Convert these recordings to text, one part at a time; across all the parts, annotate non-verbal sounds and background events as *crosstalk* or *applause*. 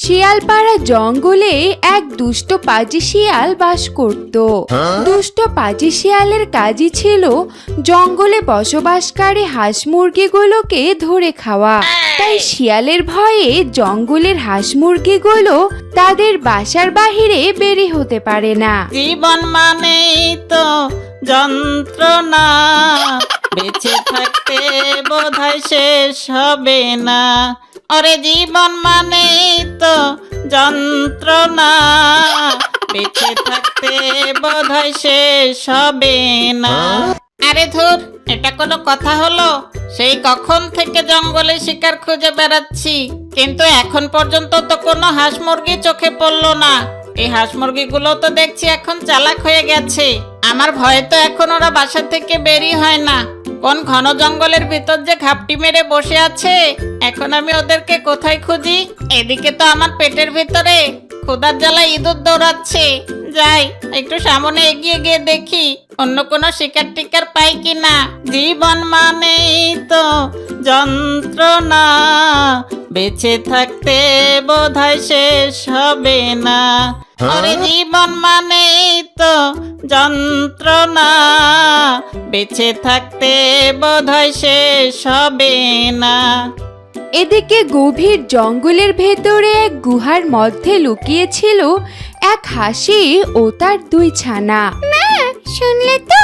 শিয়ালপাড়া জঙ্গলে এক দুষ্ট পাজি শিয়াল বাস করত। দুষ্ট পাজি শিয়ালের কাজই ছিল জঙ্গলে বসবাসকারী হাঁস মুরগিগুলোকে ধরে খাওয়া। তাই শিয়ালের ভয়ে জঙ্গলের হাঁস মুরগিগুলো তাদের বাসার বাহিরে বেরি হতে পারে না। জীবন মানেই তো যন্ত্রণা বেঁচে থাকতে বোধহয় শেষ হবে না। ওরে জীবন মানে তো যন্ত্রণা। বেঁচে থাকতে বোধহয় শেষ হবে না। আরে ধুর, এটা কোনো কথা হলো? সেই কখন থেকে জঙ্গলে শিকার খুঁজে বেড়াচ্ছি। কিন্তু এখন পর্যন্ত তো কোনো হাঁস মুরগি চোখে পড়ল না। এই হাঁস মুরগিগুলো তো দেখছি এখন চালাক হয়ে গেছে। আমার ভয়ে তো এখন ওরা বাসা থেকে বেরি হয় না। কোন ঘন জঙ্গলের ভিতর যে ঘাপটি মেরে বসে আছে? এখন আমি ওদেরকে কোথায় খুঁজি? এদিকে তো আমার পেটের ভিতরে খোদার জ্বালা ইঁদুর দৌড়াচ্ছে। যাই একটু সামনে এগিয়ে গিয়ে দেখি অন্য কোনো শিকার টিকার পাই কিনা। জীবন মানেই তো যন্ত্রণা বেঁচে থাকতে বোধহয় শেষ হবে না। আরে জীবন মানেই তো যন্ত্রণা বেঁচে থাকতে বোধহয় শেষ হবে না। এদিকে গভীর জঙ্গলের ভেতরে এক গুহার মধ্যে লুকিয়েছিল এক হাসি ও তার দুই ছানা। শুনলে তো?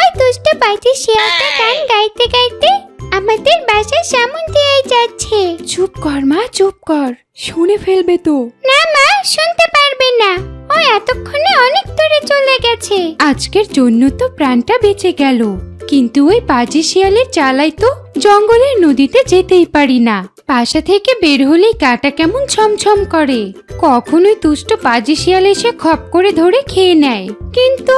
ওই দুষ্ট পাখি শিয়ালটা গান গাইতে গাইতে আমাদের বাসার সামন দিয়ে যাচ্ছে। চুপ কর মা চুপ কর। শুনে ফেলবে তো। না মা শুনতে পারবে না। ও এতক্ষণে অনেক দূরে চলে গেছে। আজকের জন্য তো প্রাণটা বেঁচে গেল। কিন্তু ওই পাজি শিয়ালের চালাই তো জঙ্গলের নদীতে যেতেই পারি না। পাশা থেকে বের হলেই কাটা কেমন ছমছম করে। কখনোই তুষ্ট পাজি শিয়াল এসে খপ করে ধরে খেয়ে নেয়। কিন্তু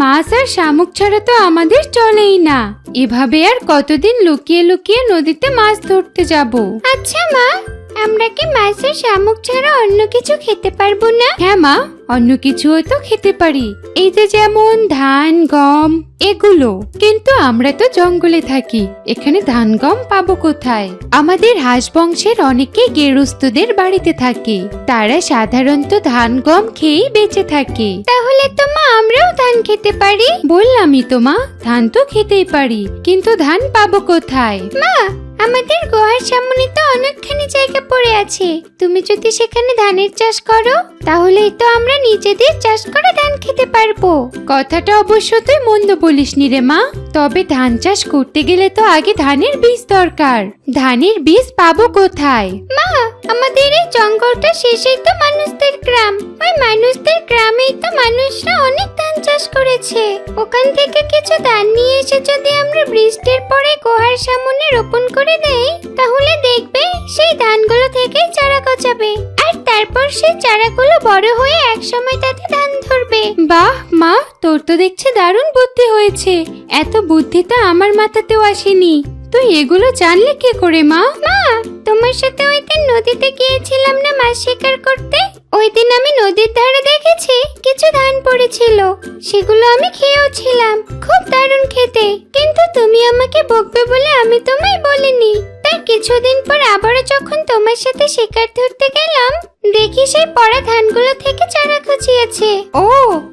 মাছ আর শামুক ছাড়া তো আমাদের চলেই না। এভাবে আর কতদিন লুকিয়ে লুকিয়ে নদীতে মাছ ধরতে যাব? আচ্ছা মা, আমরা কি মাছের শামুক ছাড়া অন্য কিছু খেতে পারব না? হ্যাঁ মা অন্য কিছুও তো খেতে পারি। এই যে যেমন ধান, গম, এগুলো। কিন্তু আমরা তো জঙ্গলে থাকি। এখানে ধান, গম পাবো কোথায়? আমাদের হাঁস বংশের অনেকে গেরস্তদের বাড়িতে থাকে। তারা সাধারণত ধান, গম খেয়েই বেঁচে থাকে। তাহলে তো মা, আমরাও ধান খেতে পারি? বললামই তো মা, ধান তো খেতেই পারি। কিন্তু ধান পাবো কোথায়? মা, আমাদের গোয়ার সামনে তো অনেকখানি জায়গা পড়ে আছে। তুমি যদি সেখানে ধানের চাষ করো, তাহলেই তো আমরা নিজেদের চাষ করে ধান খেতে পারব। কথাটা অবশ্য তুই মন্দ বলিস নি রে মা। তবে ধান চাষ করতে গেলে তো আগে ধানের বীজ দরকার। ধানের বীজ পাবো কোথায়? মা আমাদের এই জঙ্গলটা শেষেই তো মানুষদের গ্রাম। ওই মানুষদের গ্রামেই তো মানুষরা অনেক ধান চাষ করেছে। ওখান থেকে কিছু ধান নিয়ে এসে যদি আমরা বৃষ্টির পরে গোহার সামনে রোপণ করে দেই তাহলে দেখবে সেই ধানগুলো থেকেই চারা গজাবে। আর তারপর সেই চারাগুলো বড় হয়ে একসময় তাতে ধান ধরবে। বাহ মা তোর তো দেখছি দারুণ বুদ্ধি হয়েছে। এত বুদ্ধি তো আমার মাথাতেও আসেনি। তুই এগুলো জানলে কি করে, মা? মা, তোমার সাথে ওই দিন নদীতে গিয়েছিলাম না মাছ শিকার করতে? ওই দিন আমি নদীর ধারে দেখেছি কিছু ধান পড়েছিল, সেগুলো আমি খেয়েওছিলাম। খুব দারুণ খেতে, কিন্তু তুমি আমাকে বকবে বলে আমি তোমায় বলিনি। কিছুদিন পর আবারও যখন তোমার সাথে শিকার ধরতে গেলাম দেখি সেই পড়া ধানগুলো থেকে চারা গজিয়েছে ও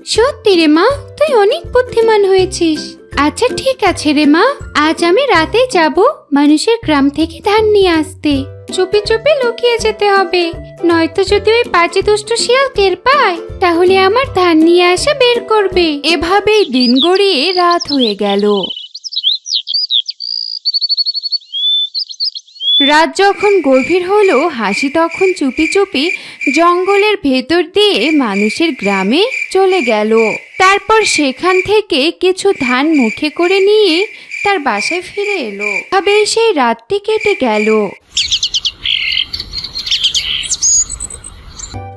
সত্যি রে মা তুই অনেক বুদ্ধিমান হয়েছিস। আচ্ছা ঠিক আছে রে মা আজ আমি রাতে যাব মানুষের গ্রাম থেকে ধান নিয়ে আসতে। চুপি চুপি লুকিয়ে যেতে হবে নয়তো যদি ওই পাঁচে দুষ্ট শিয়াল টের পায় তাহলে আমার ধান নিয়ে আসা বের করবে। এভাবেই দিন গড়িয়ে রাত হয়ে গেল। রাত যখন গভীর হলো, হাসি তখন চুপি চুপি জঙ্গলের ভেতর দিয়ে মানুষের গ্রামে চলে গেল। তারপর সেখান থেকে কিছু ধান মুখে করে নিয়ে তার বাসায় ফিরে এলো। ভাবে সেই রাতটি কেটে গেল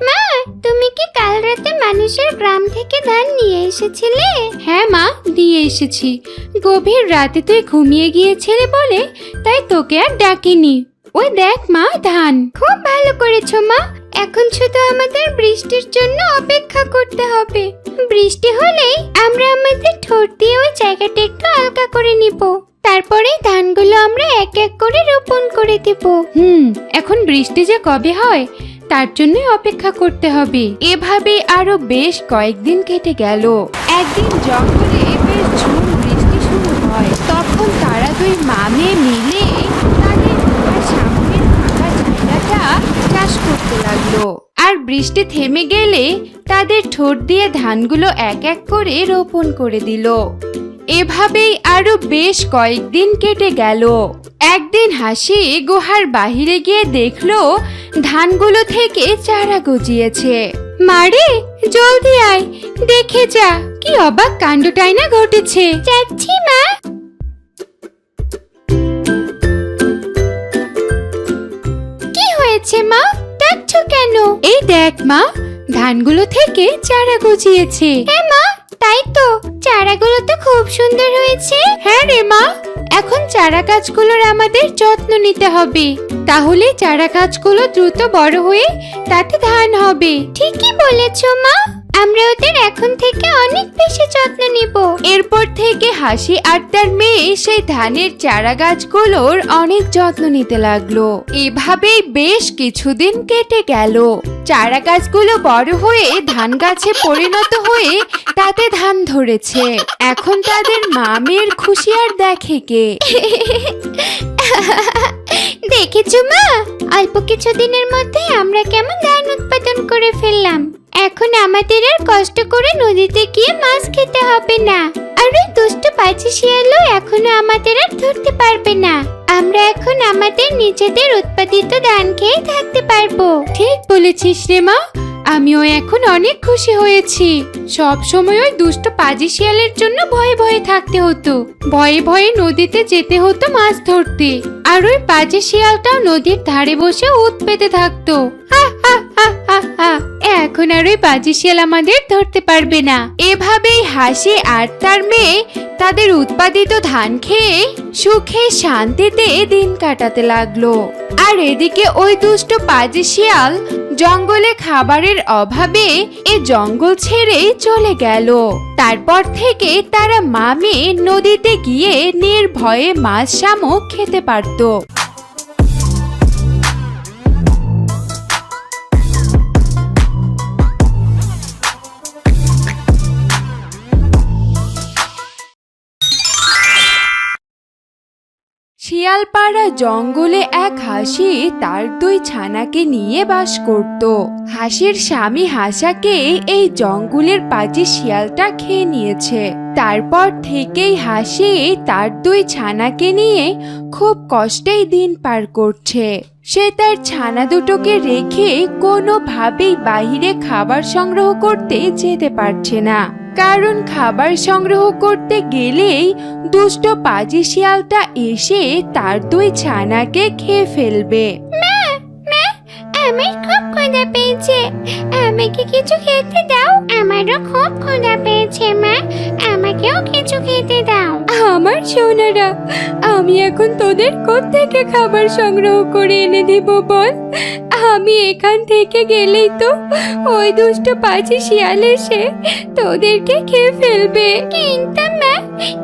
মা তুমি কি কাল রাতে মানুষের গ্রাম থেকে ধান নিয়ে এসেছিলে? হ্যাঁ মা দিয়ে এসেছি। গভীর রাতে তুই ঘুমিয়ে গিয়েছিলে বলে তাই তোকে আর ডাকিনি। ওই দেখ মা ধান। খুব ভালো করেছ মা। এখন শুধু আমাদের বৃষ্টির জন্য অপেক্ষা করতে হবে। বৃষ্টি হলেই আমরা আমাদের ঠোঁট দিয়ে ওই জায়গাটা একটু হালকা করে নিব। তারপরে ধানগুলো আমরা এক এক করে রোপণ করে দেব। হুম এখন বৃষ্টি যে কবে হয় তার জন্যই অপেক্ষা করতে হবে। এভাবে আরও বেশ কয়েকদিন কেটে গেল। একদিন জঙ্গলে বেশ ঝুম বৃষ্টি শুরু হয়, তখন তারা দুই মামে মিলে তাদের চাষ করতে লাগল। আর বৃষ্টি থেমে গেলে তাদের ঠোঁট দিয়ে ধানগুলো এক এক করে রোপণ করে দিল। এভাবেই আরও বেশ কয়েকদিন কেটে গেল। একদিন হাসি গুহার বাহিরে গিয়ে দেখল ধানগুলো থেকে চারা গজিয়েছে। মারে জলদি আয়, দেখে যা, কি অবাক কাণ্ডটাই না ঘটেছে? যাচ্ছি, মা। কি হয়েছে, মা? ডাকছো কেন? এই দেখ, মা, ধানগুলো থেকে চারা গজিয়েছে। হ্যাঁ মা। তাই তো, চারাগুলো তো খুব সুন্দর হয়েছে। হ্যাঁ রে মা, এখন চারা গাছগুলোর আমাদের যত্ন নিতে হবে। তাহলে চারা গাছগুলো দ্রুত বড় হয়ে তাতে ধান হবে। ঠিকই বলেছ মা। আমরা ওদের এখন থেকে অনেক বেশি যত্ন নিব। এরপর থেকে হাসি আর তার মেয়ে সেই ধানের চারা গাছগুলোর অনেক যত্ন নিতে লাগল। এভাবেই বেশ কিছুদিন কেটে গেল। চারা গাছগুলো বড় হয়ে ধান গাছে পরিণত হয়ে তাতে ধান ধরেছে। এখন তাদের মামের খুশি আর দেখে কে। দেখেছ মা? অল্প কিছুদিনের মধ্যে আমরা কেমন ধান উৎপাদন করে ফেললাম। এখন আমাদের আর কষ্ট করে নদীতে গিয়ে মাছ খেতে হবে না। আর ওই দুষ্ট পাচি শিয়ালও এখনও আমাদের আর ধরতে পারবে না। আমরা এখন আমাদের নিজেদের উৎপাদিত ধান খেয়ে থাকতে পারব। ঠিক বলেছিস রে মা। আমিও এখন অনেক খুশি হয়েছি। সব সময় ওই দুষ্ট পাজি শিয়ালের জন্য ভয়ে ভয়ে থাকতে হতো। ভয়ে ভয়ে নদীতে যেতে হতো মাছ ধরতে। আর ওই পাজি শিয়ালটাও নদীর ধারে বসে উত পেতে থাকতো। এখন আর ওই পাজি শিয়াল আমাদের ধরতে পারবে না। এভাবেই হাসি আর তার মেয়ে তাদের উৎপাদিত ধান খেয়ে সুখে শান্তিতে দিন কাটাতে লাগল। আর এদিকে ওই দুষ্ট পাজি শিয়াল জঙ্গলে খাবারের অভাবে এ জঙ্গল ছেড়ে চলে গেল। তারপর থেকে তারা মামে নদীতে গিয়ে নির্ভয়ে মাছ শামুক খেতে পারত। শিয়ালপাড়া জঙ্গলে এক হাসি তার দুই ছানাকে নিয়ে বাস করত। হাসির স্বামী হাসাকে এই জঙ্গলের পাজি শিয়ালটা খেয়ে নিয়েছে। তারপর থেকেই হাসি তার দুই ছানাকে নিয়ে খুব কষ্টেই দিন পার করছে। সে তার ছানা দুটোকে রেখে কোনোভাবেই বাইরে খাবার সংগ্রহ করতে যেতে পারছে না। কারণ খাবার সংগ্রহ করতে গেলেই দুষ্ট পাজি শিয়ালটা এসে তার দুই ছানাকে খেয়ে ফেলবে। মা মা আমার খুব ক্ষুধা পেয়েছে। আমাকে কিছু খেতে দাও। আমারও খুব ক্ষুধা পেয়েছে মা। আমাকেও কিছু খেতে দাও। আমার সোনারা আমি এখন তোদের থেকে খাবার সংগ্রহ করে এনে দিব বল? আমি এখান থেকে গেলেই তো ওই দুষ্ট পাজি শিয়াল এসে তোদেরকে খেয়ে ফেলবে। কিন্তু মা,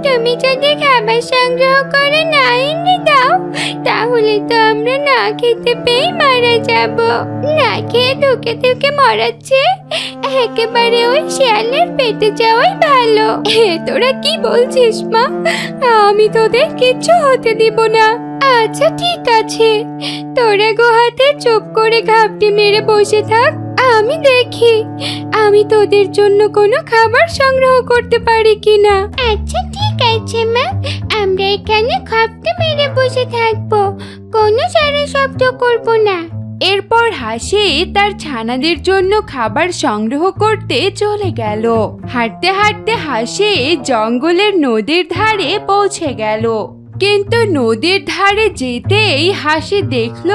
তুমি যদি খাবার সংগ্রহ করে না এনে দাও, তাহলে তো আমরা না খেতে পেয়ে মারা যাব। না খেয়ে ধুকে ধুকে মরাচ্ছে। একেবারে ওই শিয়ালের পেটে যাওয়াই ভালো। তোরা কি বলছিস মা? আমি তোদের কিচ্ছু হতে দিব না। আচ্ছা ঠিক আছে। তোরা গুহাতে চুপ করে ঘাপটি মেরে বসে থাক আমি দেখি। আমি তোদের জন্য কোনো খাবার সংগ্রহ করতে পারি কিনা। আচ্ছা ঠিক আছে মা। আমরা এখানে খাপতে মেরে বসে থাকব। কোনো সারা শব্দ করব না। এরপর হাসি তার ছানাদের জন্য খাবার সংগ্রহ করতে চলে গেল। হাঁটতে হাঁটতে হাসি জঙ্গলের নদীর ধারে পৌঁছে গেল। কিন্তু নদীর ধারে যেতেই হাসি দেখল,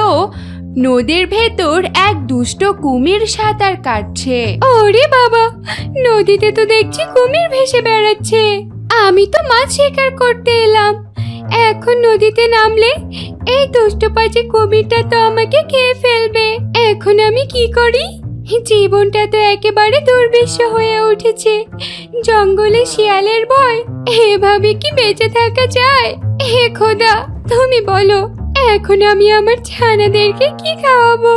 নদীর ভেতর এক দুষ্ট কুমির সাঁতার কাটছে। ওরে বাবা, নদীতে তো দেখছি কুমির ভেসে বেড়াচ্ছে। আমি তো মাছ শিকার করতে এলাম। এখন নদীতে নামলে এই দুষ্ট পাচে কুমিরটা তো আমাকে খেয়ে ফেলবে। এখন আমি কি করি? জীবনটা তো একেবারে দুর্বিষ হয়ে উঠেছে। জঙ্গলে শিয়ালের ভয় এভাবে কি বেঁচে থাকা যায়? হে খোদা, তুমি বলো, এখন আমি আমার ছানাদেরকে কি খাওয়াবো?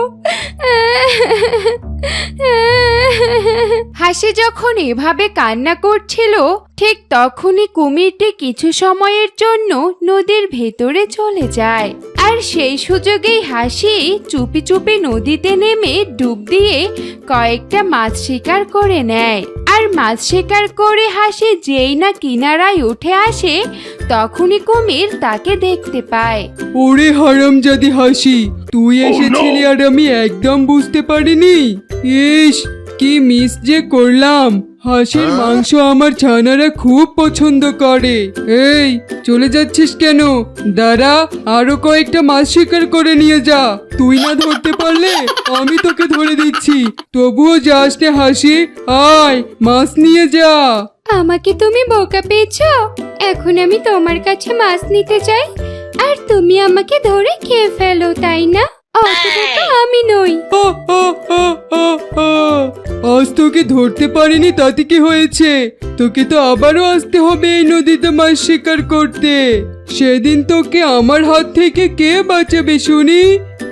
হাসি যখন এভাবে কান্না করছিল, ঠিক তখনই কুমিরটি কিছু সময়ের জন্য নদীর ভেতরে চলে যায়। আর সেই সুযোগেই হাসি চুপি চুপি নদীতে নেমে ডুব দিয়ে কয়েকটা মাছ শিকার করে নেয়। আর মাছ শিকার করে হাসি যেই না কিনারায় উঠে আসে তখনই কুমির তাকে দেখতে পায়। ওরে হারামজাদি হাসি তুই এসেছিলি আর আমি একদম বুঝতে পারিনি। ইস কি মিস যে করলাম। হাঁসের মাংস আমার ছানারা খুব পছন্দ করে। এই, চলে যাচ্ছিস কেন? দাঁড়া, আরও কয়েকটা মাছ শিকার করে নিয়ে যা। তুই না ধরতে পারলে আমি তোকে ধরে দিচ্ছি। তবুও যাস হাসি, আয়, মাছ নিয়ে যা। আমাকে তুমি বোকা পেয়েছ? এখন আমি তোমার কাছে মাছ নিতে চাই, আর তুমি আমাকে ধরে খেয়ে ফেলো, তাই না? অতটা আমি নই। আজ তোকে ধরতে পারিনি তাতে কি হয়েছে? তোকে তো আবারও আসতে হবে এই নদীতে মাছ শিকার করতে। সেদিন তোকে আমার হাত থেকে কে বাঁচাবে শুনি?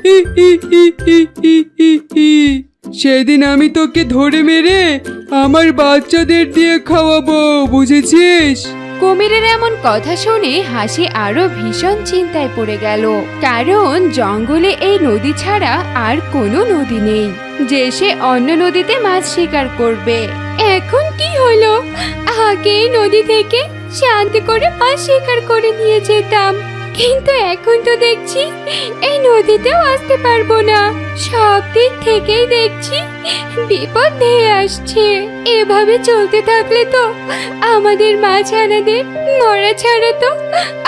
ই, ই, ই, ই, ই, ই, ই। সেদিন আমি তোকে ধরে মেরে আমার বাচ্চাদের দিয়ে খাওয়াবো বুঝেছিস? কুমিরের এমন কথা শুনে হাসি আরও ভীষণ চিন্তায় পড়ে গেল। কারণ জঙ্গলে এই নদী ছাড়া আর কোনো নদী নেই, যে সে অন্য নদীতে মাছ শিকার করবে। এখন কি হলো? আগে নদী থেকে শান্তি করে মাছ শিকার করে নিয়ে যেতাম। কিন্তু এখন তো দেখছি এই নদীতেও আসতে পারব না। সব দিক থেকেই দেখছি বিপদ ধেয়ে আসছে। এভাবে চলতে থাকলে তো আমাদের মাঝানাদের মরা ছাড়া তো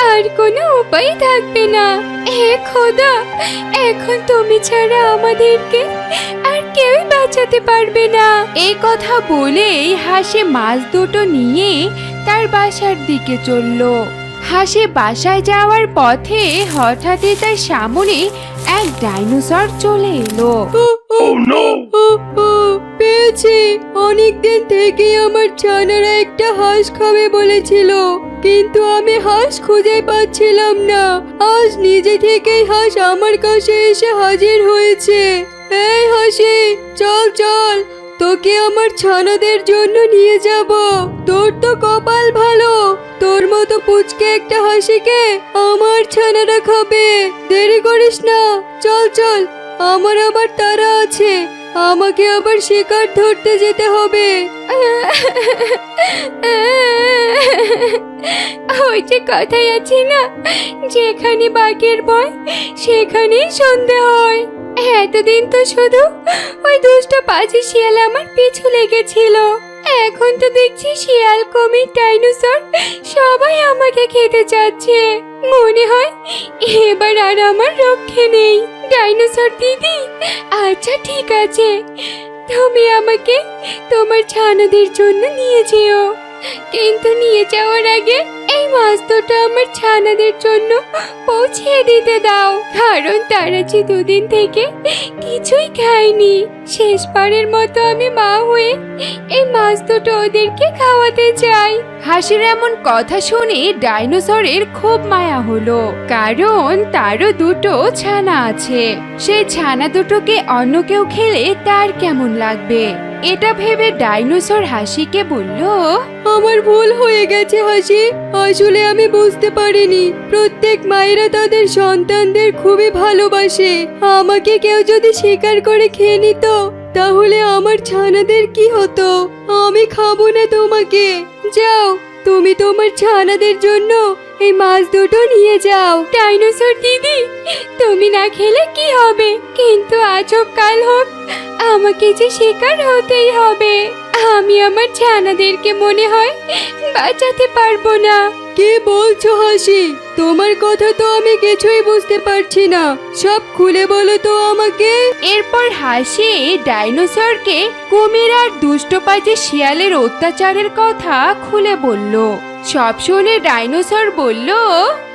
আর কোনো উপায় থাকবে না। হে খোদা, এখন তুমি ছাড়া আমাদেরকে আর কেউই বাঁচাতে পারবে না। এই কথা বলেই হাসে মাছ দুটো নিয়ে তার বাসার দিকে চলল। হাসি বাসায় যাওয়ার পথে হঠাৎই তার সামনে এক ডাইনোসর চলে এলো। পেয়েছি। অনেকদিন থেকে আমার ছানারা একটা হাঁস খাবে বলেছিল কিন্তু আমি হাঁস খুঁজে পাচ্ছিলাম না। আজ নিজে থেকেই হাঁস আমার কাছে এসে হাজির হয়েছে। এই হাসি চল চল। তোকে আমার ছানাদের জন্য নিয়ে যাব। তোর তো কপাল ভালো। তোর মতো পুচকে একটা হাসিকে আমার ছানারা খাবে। দেরি করিস না। চল চল। আমার আবার তারা আছে। আমাকে আবার শিকার ধরতে যেতে হবে। ওই যে কথাই আছে না, যেখানে বাঘের ভয়, সেখানেই সন্ধে হয়। এতদিন তো শুধু ওই দুষ্ট পাজি শিয়াল আমার পিছু লেগেছিল। এখন তো দেখছি শিয়াল, কুমির, ডাইনোসর সবাই আমাকে খেতে চাচ্ছে। মনে হয় এবার আর আমার রক্ষে নেই। ডাইনোসর দিদি আচ্ছা ঠিক আছে। তুমি আমাকে তোমার ছানাদের জন্য নিয়ে যেও। কিন্তু নিয়ে যাওয়ার আগে এই মাছ দুটো আমার ছানাদের জন্য পৌঁছিয়ে দিতে দাও। কারণ তারা যে দুদিন থেকে কিছুই খায়নি। শেষবারের মতো আমি মা হয়ে এই মাছ দুটো ওদেরকে খাওয়াতে চাই। হাসির এমন কথা শুনে ডাইনোসরের খুব মায়া হলো কারণ তারও দুটো ছানা আছে। সেই ছানা দুটোকে অন্য কেউ খেলে তার কেমন লাগবে? এটা ভেবে ডাইনোসর হাসিকে বলল আমার ভুল হয়ে গেছে হাসি। আসলে আমি বুঝতে পারিনি। প্রত্যেক মায়েরা তাদের সন্তানদের খুবই ভালোবাসে। আমাকে কেউ যদি স্বীকার করে খেয়ে নিত, তাহলে আমার ছানাদের কি হতো? আমি খাব না তোমাকে। যাও, তুমি তোমার ছানাদের জন্য এই মাছ দুটো নিয়ে যাও। ডাইনোসর দিদি, তুমি না খেলে কি হবে? কিন্তু আজ কাল হোক, আমাকে যে শিকার হতেই হবে। আমি আমার ছানাদেরকে মনে হয় বাঁচাতে পারব না। কি বলছো হাসি? তোমার কথা তো আমি কিছুই বুঝতে পারছি না। সব খুলে বলো তো আমাকে। এরপর হাসি ডাইনোসরকে কুমির আর দুষ্টপাজে শিয়ালের অত্যাচারের কথা খুলে বলল। সব শুনে ডাইনোসর বলল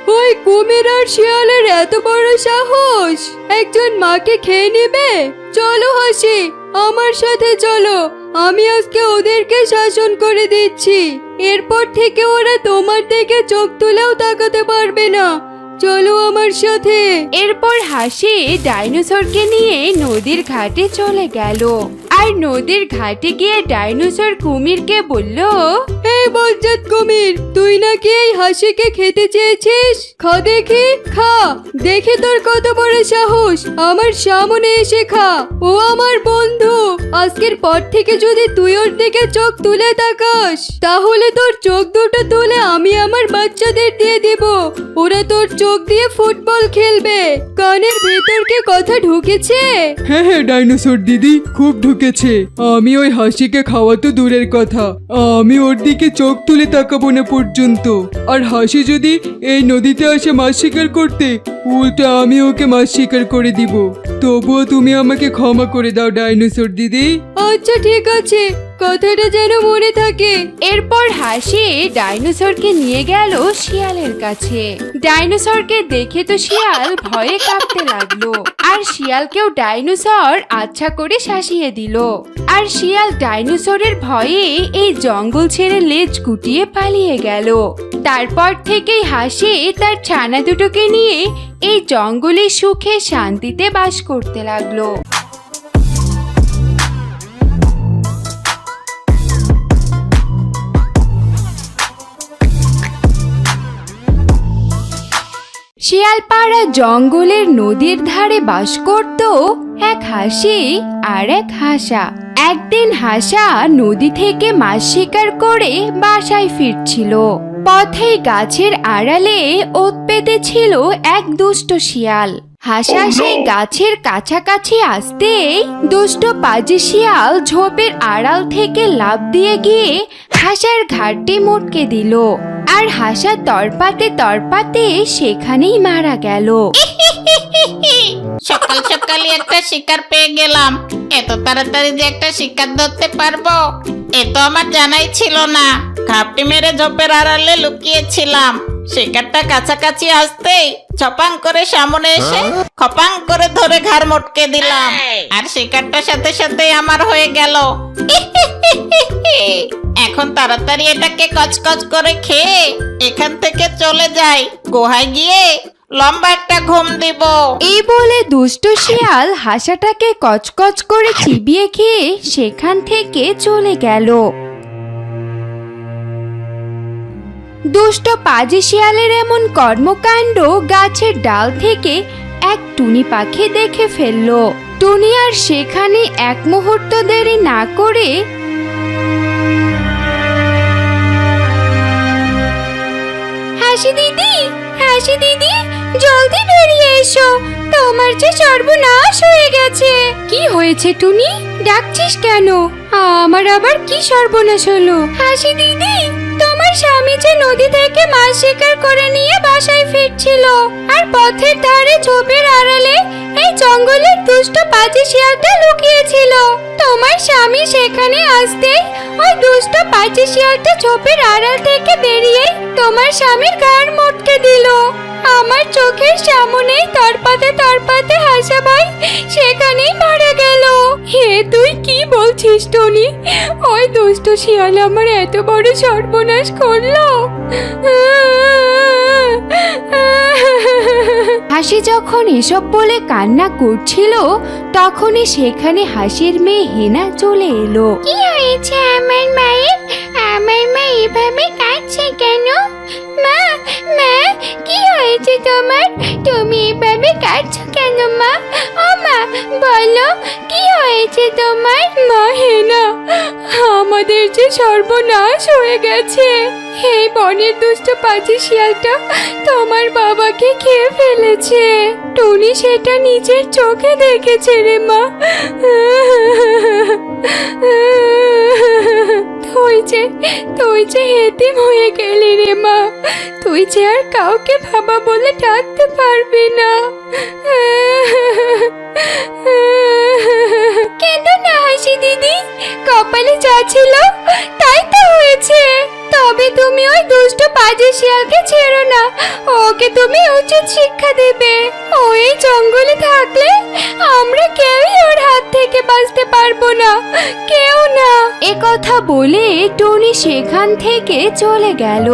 ওই কুমির আর শিয়ালের এত বড় সাহস! একজন মাকে খেয়ে নেবে? চলো হাসি আমার সাথে চলো। আমি আজকে ওদেরকে শাসন করে দিচ্ছি। এরপর থেকে ওরা তোমার দিকে চোখ তুলেও তাকাতে পারবে না। চলো আমার সাথে। এরপর হাসি ডাইনোসরকে নিয়ে নদীর ঘাটে চলে গেল। আর নদীর ঘাটে গিয়ে ডাইনোসর কুমিরকে বলল এই বজ্জাত কুমির তুই নাকি এই হাসিকে খেতে চেয়েছিস? খা দেখি খা। দেখে তোর কত বড় সাহস। আমার সামনে এসে খা। ও আমার বন্ধু। আজকের পর থেকে যদি তুই ওর দিকে চোখ তুলে তাকাস তাহলে তোর চোখ দুটো তুলে আমি আমার বাচ্চাদের দিয়ে দিব। ওরা তোর চোখ দিয়ে ফুটবল খেলবে। কানের ভেতর কি কথা ঢুকেছে? হ্যাঁ হ্যাঁ ডাইনোসর দিদি খুব ঢুকেছে আমি ওই হাসিকে খাওয়া তো দূরের কথা। আমি ওর দিকে চোখ তুলে তাকাবো না পর্যন্ত। আর হাসি যদি এই নদীতে আসে মাছ শিকার করতে, উল্টো আমি ওকে মাছ শিকার করে দিব। তবুও তুমি আমাকে ক্ষমা করে দাও ডাইনোসর দিদি। আচ্ছা ঠিক আছে। কথাটা যেন মনে থাকে। এরপর হাসি ডাইনোসরকে নিয়ে গেল শিয়ালের কাছে। ডাইনোসরকে দেখে তো শিয়াল ভয়ে কাঁপতে লাগল। আর শিয়ালকেও ডাইনোসর আচ্ছা করে শাসিয়ে দিল। আর শিয়াল ডাইনোসরের ভয়ে এই জঙ্গল ছেড়ে লেজ গুটিয়ে পালিয়ে গেল। তারপর থেকেই হাসি তার ছানা দুটোকে নিয়ে এই জঙ্গলে সুখে শান্তিতে বাস করতে লাগল। শিয়ালপাড়া জঙ্গলের নদীর ধারে বাস করত এক হাসি আর এক হাসা। একদিন হাসা নদী থেকে মাছ শিকার করে বাসায় ফিরছিল। পথেই গাছের আড়ালে ওত পেতেছিল এক দুষ্ট শিয়াল। হাসা সেই গাছের কাছাকাছি আসতেই দুষ্ট পাজি শিয়াল ঝোপের আড়াল থেকে লাফ দিয়ে গিয়ে হাসার ঘাটটি মোটকে দিল। আর হাসা তরপাতে তরপাতে সেখানেই মারা গেল। সকাল সকালই একটা শিকার পেয়ে গেলাম। এত তাড়াতাড়ি যে একটা শিকার ধরতে পারব, এ তো আমার জানাই ছিল না। ঘাপটি মেরে ঝোপের আড়ালে লুকিয়েছিলাম। শিকারটা কাছাকাছি আসতেই ছপাং করে সামনে এসে খপাং করে ধরে ঘাড় মটকে দিলাম। আর শিকারটার সাথে সাথে আমার হয়ে গেল। এখন তাড়াতাড়ি এটাকে কচকচ করে খেয়ে এখান থেকে চলে যাই। গুহায় গিয়ে লম্বা একটা ঘুম দিব। এই বলে দুষ্ট শিয়াল হাসাটাকে কচকচ করে চিবিয়ে খেয়ে সেখান থেকে চলে গেল। দুষ্ট পাজি শিয়ালের এমন কর্মকাণ্ড গাছের ডাল থেকে এক টুনি পাখি দেখে ফেলল। টুনি আর সেখানে এক মুহূর্ত দেরি না করে হাসি দিদি হাসি দিদি, জলদি বেরিয়ে এসো। তোমার যে সর্বনাশ হয়ে গেছে। কি হয়েছে টুনি? ডাকছিস কেন? আমার আবার কি সর্বনাশ হলো? হাসি দিদি তোমার স্বামী যে নদী থেকে মাছ শিকার করে নিয়ে বাসায় ফিরছিল। আর পথের ধারে ঝোপের আড়ালে এই জঙ্গলের দুষ্ট পাজি শিয়ালটা লুকিয়েছিল। তোমার স্বামী সেখানে আসতেই ওই দুষ্ট পাজি শিয়ালটা ঝোপের আড়াল থেকে বেরিয়ে তোমার স্বামীর ঘাড় মটকে দিল। আমার চোখের সামনেই তরপাতে তরপাতে হাসা ভাই সেখানেই মারা গেল। বলছিস টনি? ওই দুষ্ট শিয়াল আমার এত বড় সর্বনাশ করল। হাসি যখন এসব বলে কান্না করছিল তখনই সেখানে হাসির মেয়ে হেনা চলে এলো। কি হয়েছে আমার মায়ের? আমার মা এভাবে কাঁদছে কেন? মা মা, কি হয়েছে তোমার? তুমি এভাবে কাঁদছো কেন মা? ও মা, বলো, কি হয়েছে তোমার? মা, হেনা, আমাদের যে সর্বনাশ হয়ে গেছে। এই বনের দুষ্ট পাজি শিয়ালটা, তোমার বাবাকে খেয়ে ফেলেছে। টনি সেটা নিজের চোখে দেখেছে রে মা। তুই যে তুই যে হেতিম হয়ে গেলি রে মা, তুই যে আর কাউকে বাবা বলে ডাকতে পারবি না। কেঁদো না হাসি দিদি? কপালে যা ছিল, তাই তো হয়েছে। তবে তুমি ওই দুষ্ট পাজি শিয়ালকে ছেড়ো না। ওকে তুমি উচিত শিক্ষা দেবে। ও এই জঙ্গলে থাকলে আমরা কেউই ওর হাত থেকে বাঁচতে পারব না। কেউ না। এ কথা বলে টনি সেখান থেকে চলে গেল।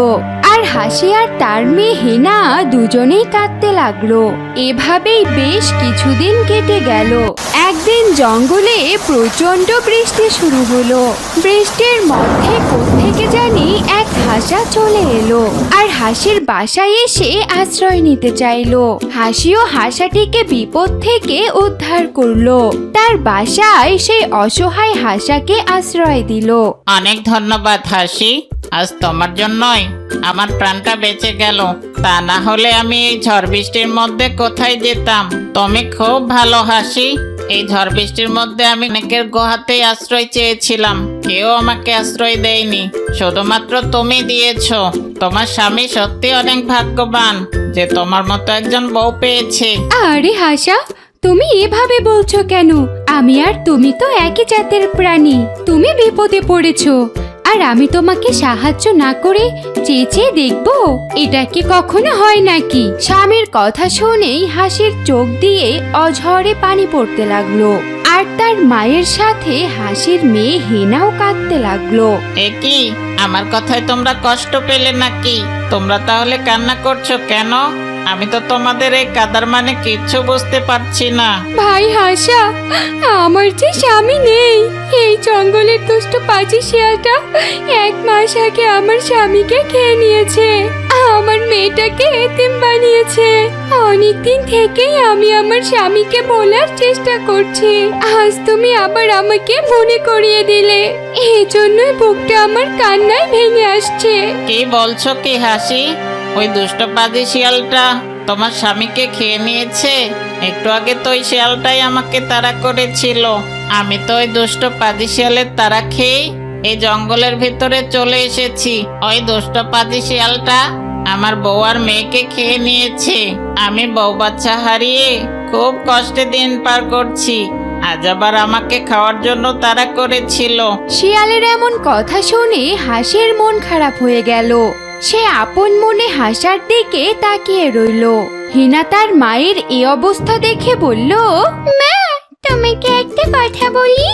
আর হাসি আর তার মেয়ে হেনা দুজনেই কাঁদতে লাগল। এভাবেই বেশ কিছুদিন কেটে গেল। একদিন জঙ্গলে প্রচণ্ড বৃষ্টি শুরু হলো। বৃষ্টির মধ্যে কোত্থেকে জানি এক হাসা চলে এলো আর হাসির বাসায় এসে আশ্রয় নিতে চাইলো। হাসিও হাসাটিকে বিপদ থেকে উদ্ধার করল। তার বাসায় সেই অসহায় হাসাকে আশ্রয় দিল। অনেক ধন্যবাদ হাসি, আজ তোমার জন্যই। আমার প্রাণটা বেঁচে গেল। তা না হলে আমি এই ঝড় বৃষ্টির মধ্যে কোথায় যেতাম? তুমি খুব ভালো হাসি। এই ঝড় বৃষ্টির মধ্যে আমি অনেকের গোহাতেই আশ্রয় চেয়েছিলাম। কেউ আমাকে আশ্রয় দেয়নি। শুধুমাত্র তুমি দিয়েছ। তোমার স্বামী সত্যি অনেক ভাগ্যবান যে তোমার মতো একজন বউ পেয়েছে। আরে হাসা, তুমি এভাবে বলছো কেন? আমি আর তুমি তো একই জাতের প্রাণী। তুমি বিপদে পড়েছো। আর আমি তোমাকে সাহায্য না করে চেয়ে চেয়ে দেখব? এটা কি কখনো হয় নাকি? স্বামীর কথা শুনেই হাসির চোখ দিয়ে অঝরে পানি পড়তে লাগল। আর তার মায়ের সাথে হাসির মেয়ে হেনাও কাঁদতে লাগল। এ কি? আমার কথায় তোমরা কষ্ট পেলে নাকি? তোমরা তাহলে কান্না করছ কেন? আমি তো তোমাদের এই কাদার মানে কিচ্ছু বুঝতে পারছি না। ভাই হাসা আমার যে স্বামী নেই এই জঙ্গলের দুষ্ট পাজি শিয়ালটা এক মাস আগে আমার স্বামীকে খেয়ে নিয়েছে। আমার মেয়েটাকে এতিম বানিয়েছে। অনেকদিন থেকেই আমি আমার স্বামীকে বলার চেষ্টা করছি। আজ তুমি আবার আমাকে মনে করিয়ে দিলে। এই জন্যই বুকটা আমার কান্নায় ভেঙে আসছে। কি বলছো কি হাসি? ওই দুষ্ট পাজি শিয়ালটা তোমার স্বামীকে খেয়ে নিয়েছে? একটু আগে তো ওই শিয়ালটাই আমাকে তাড়া করেছিল। আমি তো ওই দুষ্ট পাজি শিয়ালের তাড়া খেয়ে এই জঙ্গলের ভিতরে চলে এসেছি। ওই দুষ্ট পাজি শিয়ালটা আমার বউ আর মেয়েকে খেয়ে নিয়েছে। আমি বউ বাচ্চা হারিয়ে খুব কষ্টে দিন পার করছি। আজ আবার আমাকে খাওয়ার জন্য তারা করেছিল। শিয়ালের এমন কথা শুনে হাসির মন খারাপ হয়ে গেল। সে আপন মনে হাসার দিকে তাকিয়ে রইল। হিনা তার মায়ের এ অবস্থা দেখে বলল, মা, তোমাকে একটা কথা বলি।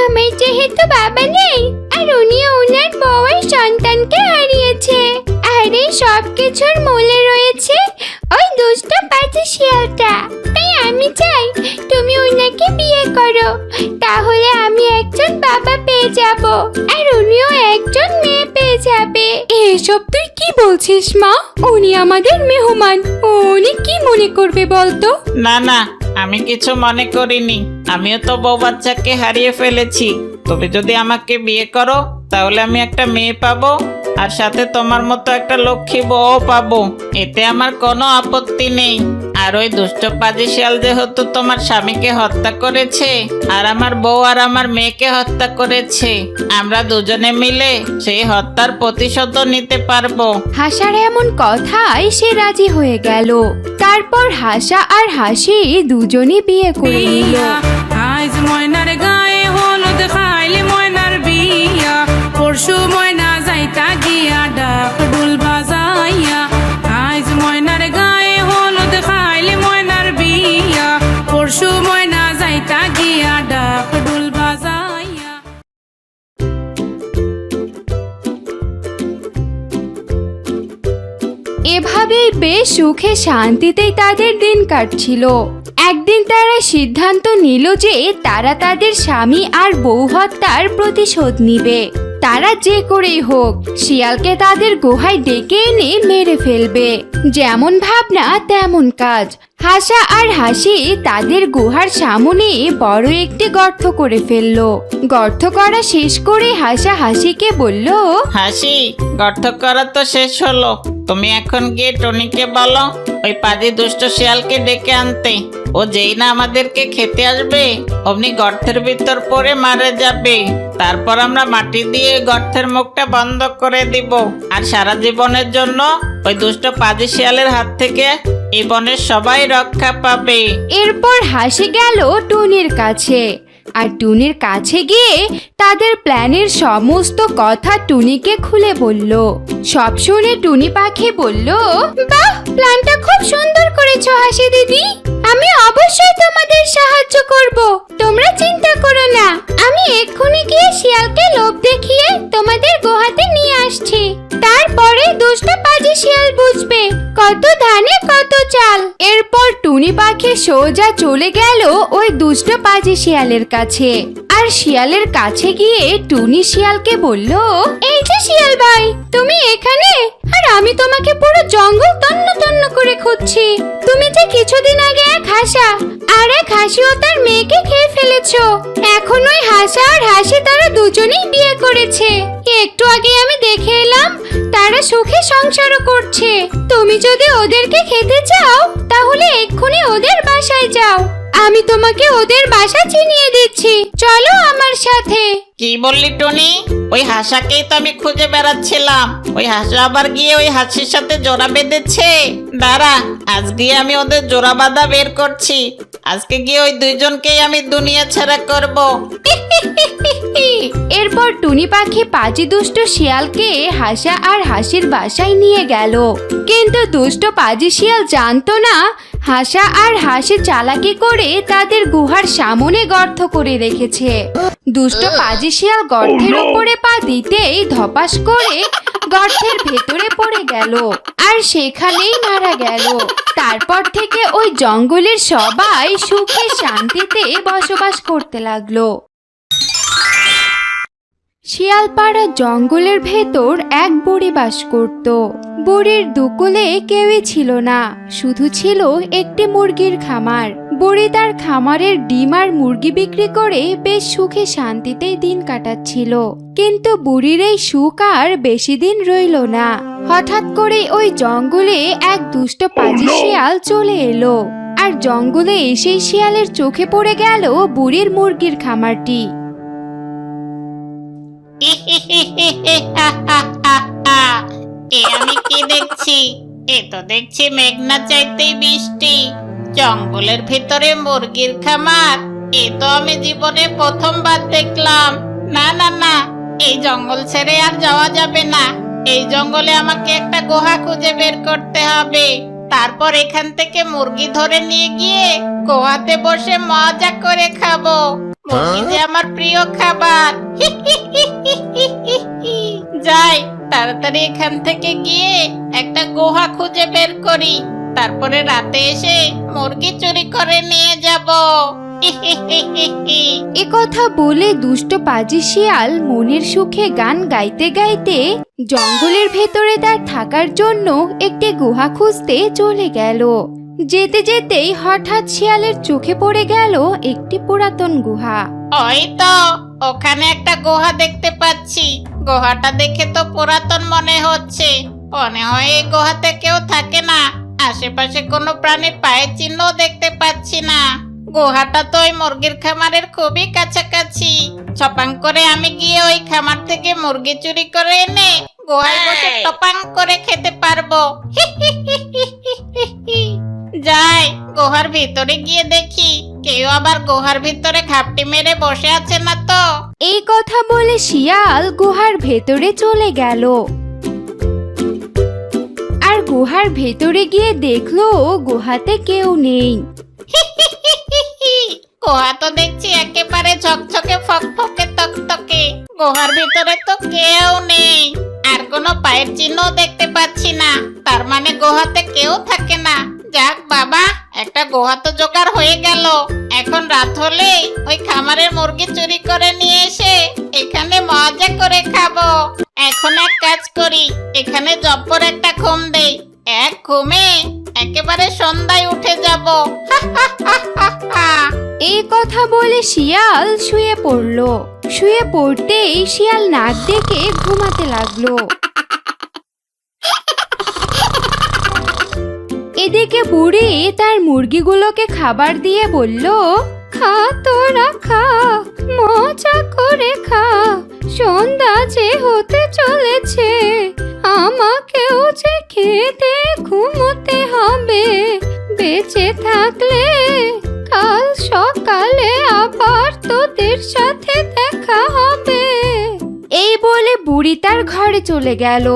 আমার যেহেতু বাবা নেই আর উনিও ওনার বউয়ের সন্তানকে হারিয়েছে। আর এই সব কিছুর মূলে রয়েছে ওই দুষ্ট পাচি শিয়ালটা। তাই আমি চাই তুমি ওনাকে বিয়ে করো। তাহলে আমি একজন বাবা পেয়ে যাব আর উনিও একজন মেয়ে পেয়ে যাবে। এসব তুই কি বলছিস, মা? উনি আমাদের মেহমান। উনি কি মনে করবে বলতো? না না, আমি কিছু মনে করিনি। আমিও তো বউ বাচ্চাকে হারিয়ে ফেলেছি। তুমি যদি আমাকে বিয়ে করো তাহলে আমি একটা মেয়ে পাবো আর সাথে তোমার মতো একটা লক্ষ্মী বউ পাবো। এতে আমার কোনো আপত্তি নেই। আর ওই দুষ্ট পাজি শিয়াল যেহেতু তোমার স্বামীকে হত্যা করেছে আর আমার বউ আর আমার মেয়েকে হত্যা করেছে আমরা দুজনে মিলে সেই হত্যার প্রতিশোধ নিতে পারব। হাসার এমন কথায় সে রাজি হয়ে গেল। তারপর হাসা আর হাসি দুজনে বিয়ে করে নিল। আজ ময়নার পরশু ময়না যাইতা গিয়া, ডাক ডুল বাজাইয়া। আজ ময়নার গায়ে হলুদ, খাইলে ময়নার বিয়া। পরশু ময়না যাইতা গিয়া, ডাক ডুল বাজাইয়া। এভাবেই বেশ সুখে শান্তিতেই তাদের দিন কাটছিল। একদিন তারা সিদ্ধান্ত নিল যে তারা তাদের স্বামী আর বউ হত্যার প্রতিশোধ নিবে। তারা যে করেই হোক, শিয়ালকে তাদের গুহায় ডেকে এনে মেরে ফেলবে। যেমন ভাবনা, তেমন কাজ। হাসা আর হাসি তাদের গুহার সামনে বড় একটি গর্ত করে ফেলল। গর্ত করা শেষ করে হাসা হাসিকে বলল, হাসি, গর্ত করা তো শেষ হলো। তুমি এখন গিয়ে টনিকে বলো, ওই পাজি দুষ্ট শিয়ালকে ডেকে আনতে। ও যেই না আমাদেরকে খেতে আসবে, অমনি গর্তের ভিতর পরে মারা যাবে। তারপর আমরা মাটি দিয়ে গর্তের মুখটা বন্ধ করে দিব। আর সারা জীবনের জন্য ওই দুষ্ট পাজি শিয়ালের হাত থেকে এই বনের সবাই রক্ষা পাবে। এরপর হাসি গেল টুনির কাছে। আর টুনির কাছে গিয়ে তাদের প্ল্যানের সমস্ত কথা টুনিকে খুলে বলল। সব শুনে টুনি পাখি বলল, বাহ, প্ল্যানটা খুব সুন্দর করেছ হাসি দিদি। আমি অবশ্যই তোমাদের সাহায্য করব। তোমরা চিন্তা করো না। আমি এক্ষুনি গিয়ে শিয়ালকে লোভ দেখিয়ে তোমাদের গুহাতে নিয়ে আসছি। তারপরে দুষ্ট পাজি শিয়াল বুঝবে কত ধানে, কত চাল। এরপর টুনি পাখি সোজা চলে গেল ওই দুষ্ট পাজি শিয়ালের কাছে। আর শিয়ালের কাছে গিয়ে টুনি শিয়ালকে বলল, এই যে শিয়াল ভাই, তুমি এখানে? আর আমি তোমাকে পুরো জঙ্গল তন্ন তন্ন করে খুঁজছি। তুমি যে কিছুদিন আগে এক হাসা, আর এক হাসিও তার মেয়েকে খেয়ে ফেলেছো। এখন ওই হাসা আর হাসি তারা দুজনেই বিয়ে করেছে। একটু আগে আমি দেখে এলাম, তারা সুখে সংসারও করছে। তুমি যদি ওদেরকে খেতে চাও, তাহলে এক্ষুনি ওদের বাসায় যাও। আমি তোমাকে ওদের বাসা চিনিয়ে দিচ্ছি। চলো আমার সাথে। কি বললি, টনি? ওই হাসাকেই তো আমি খুঁজে বেড়াচ্ছিলাম। ওই হাসা আবার গিয়ে ওই হাসির সাথে জোড়া বেঁধেছে। দাঁড়া আজকে আমি ওদের জোড়া বাঁধা বের করছি। আজকে গিয়ে ওই দুইজনকেই আমি দুনিয়া ছাড়া করব? *laughs* এরপর টুনি পাখি পাজি দুষ্ট শিয়ালকে হাসা আর হাসির বাসায় নিয়ে গেল। কিন্তু দুষ্ট পাজি শিয়াল জানতো না হাসা আর হাসি চালাকি করে তাদের গুহার সামনে গর্ত করে রেখেছে। দুষ্ট পাজি শিয়াল গর্তের উপরে পা দিতেই ধপাস করে গর্তের ভেতরে পড়ে গেল আর সেখানেই মারা গেল। তারপর থেকে ওই জঙ্গলের সবাই সুখে শান্তিতে বসবাস করতে লাগল। শিয়ালপাড়া জঙ্গলের ভেতর এক বুড়ি বাস করত। বুড়ির দুকুলে কেউই ছিল না শুধু ছিল একটি মুরগির খামার। বুড়ি তার খামারের ডিম আর মুরগি বিক্রি করে বেশ সুখে শান্তিতেই দিন কাটাচ্ছিল। কিন্তু বুড়ির এই সুখ আর বেশি দিন রইল না। হঠাৎ করে ওই জঙ্গলে এক দুষ্ট পাজি শিয়াল চলে এলো। আর জঙ্গলে এসেই শিয়ালের চোখে পড়ে গেল বুড়ির মুরগির খামারটি। *laughs* এ আমি কি দেখছি? এ তো দেখছি মেঘনা চাইতেই বৃষ্টি। জঙ্গলের ভিতরে মুরগির খামার। এ তো আমি জীবনে প্রথমবার দেখলাম। না না না, এই জঙ্গল ছেড়ে আর যাওয়া যাবে না। এই জঙ্গলে আমাকে একটা গুহা খুঁজে বের করতে হবে। তারপর এখান থেকে মুরগি ধরে নিয়ে গিয়ে কোয়াতে বসে মজা করে খাব। মুরগি যে আমার প্রিয় খাবার। যাই তাড়াতাড়ি এখান থেকে গিয়ে একটা গুহা খুঁজে বের করি। তারপরে রাতে এসে মুরগি চুরি করে নিয়ে যাব। *laughs* এ কথা বলে দুষ্ট পাজি শিয়াল মনের সুখে গান গাইতে গাইতে জঙ্গলের ভেতরে তার থাকার জন্য একটি গুহা খুঁজতে চলে গেল। যেতে যেতেই হঠাৎ শিয়ালের চোখে পড়ে গেল একটি পুরাতন গুহা। ওই তো ওখানে একটা গুহা দেখতে পাচ্ছি। গুহাটা দেখে তো পুরাতন মনে হচ্ছে। মনে হয় এই গুহাতে কেউ থাকে না। আশেপাশে কোনো প্রাণীর পায়ের চিহ্নও দেখতে পাচ্ছি না। গুহাটা তো ওই মুরগির খামারের খুবই কাছাকাছি। ছপাং করে আমি গিয়ে ওই খামার থেকে মুরগি চুরি করে এনে গুহায় বসে টপাং করে খেতে পারব। যাই গুহার ভিতরে গিয়ে দেখি। কেউ আবার গুহার ভিতরে ঘাপটি মেরে বসে আছে না তো? এই কথা বলে শিয়াল গুহার ভেতরে চলে গেল। আর গুহার ভেতরে গিয়ে দেখল গুহাতে কেউ নেই। গুহা তো দেখছি একেবারে ঝকঝকে, ফকফকে, তকতকে। গুহার ভিতরে তো কেউ নেই। আর কোনো পায়ের চিহ্নও দেখতে পাচ্ছি না। তার মানে গুহাতে কেউ থাকে না। যাক বাবা, একটা গুহা তো জোগাড় হয়ে গেল। এখন রাত হলেই ওই খামারের মুরগি চুরি করে নিয়ে এসে এখানে মজা করে খাব। এখন এক কাজ করি, এখানে জব্বর একটা ঘুম দেই। এক ঘুমে একেবারে সন্ধ্যায় উঠে যাব। *laughs* এই কথা বলে শিয়াল শুয়ে পড়ল। শুয়ে পড়তেই শিয়াল নাক ডেকে ঘুমাতে লাগল। এদিকে বুড়ি তার মুরগিগুলোকে খাবার দিয়ে বলল খা তোরা খা মজা করে খা। সন্ধ্যা যে হতে চলেছে, আমাকেও যে খেতে ঘুমোতে হবে। বেঁচে থাকলে কাল সকালে আবার তোদের সাথে দেখা হবে। এই বলে বুড়ি তার ঘরে চলে গেল।